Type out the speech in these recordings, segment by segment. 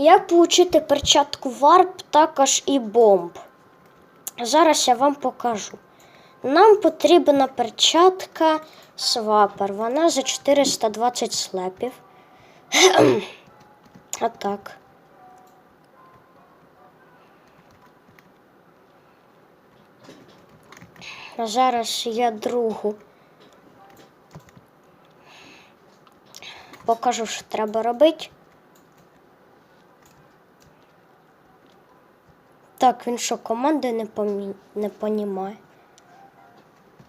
як отримати перчатку варп, також і бомб. Зараз я вам покажу. Нам потрібна перчатка свапер. Вона за 420 слепів. А зараз я другу. Покажу, що треба робити. Так, він що, команди не, помі... не понімає.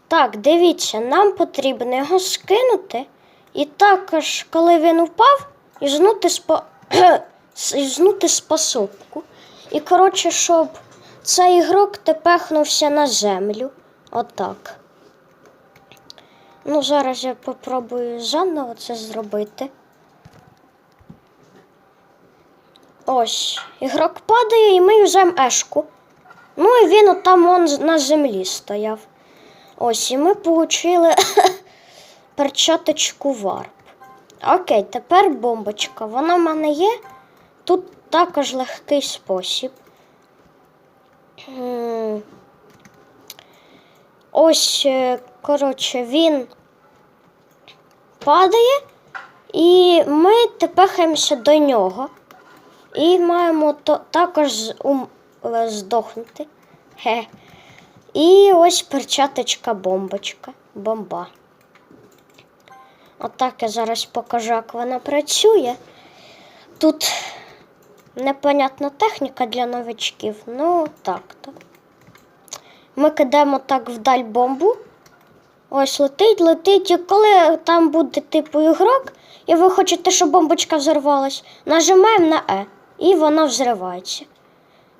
Так, дивіться, нам потрібно його скинути. І також, коли він впав, ізнути, спо... ізнути способку. І, коротше, щоб цей ігрок тепехнувся на землю. Отак. Ну, зараз я попробую заново це зробити. Ось, ігрок падає, і ми юзаємо ешку. Ну і він отам он на землі стояв. Ось, і ми отримали перчаточку варп. Окей, тепер бомбочка. Вона в мене є. Тут також легкий спосіб. Ось, е, коротше, він падає, і ми тепехаємося до нього. І маємо то, також ум, здохнути. Хе. І ось перчаточка бомбочка. Бомба. Отак я зараз покажу, як вона працює. Тут непонятна техніка для новичків. Ну, так-то. Ми кидаємо так вдаль бомбу. Ось летить, летить. І коли там буде типу ігрок, і ви хочете, щоб бомбочка взорвалась, нажимаємо на Е, і вона взривається.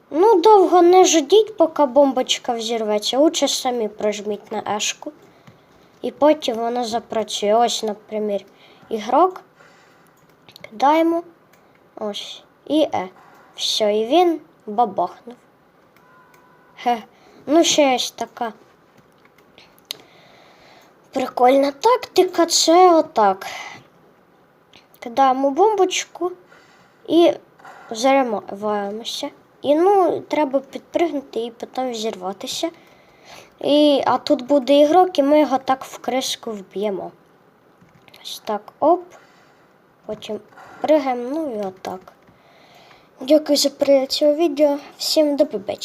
Ну, довго не ждіть, поки бомбочка взірветься. Лучше самі прожміть на Ешку. І потім вона запрацює. Ось, наприклад, ігрок. Кидаємо. Ось. І Е. Все, і він бабахнув. Хе. Ну, ще є така прикольна тактика це отак. Кидаємо бомбочку і зариваємося. І ну, треба підпригнути і потім взірватися. І, а тут буде ігрок, і ми його так в криску вб'ємо. Ось так, оп. Потім пригаємо, ну і отак. Дякую за перегляд цього відео. Всім до побачення.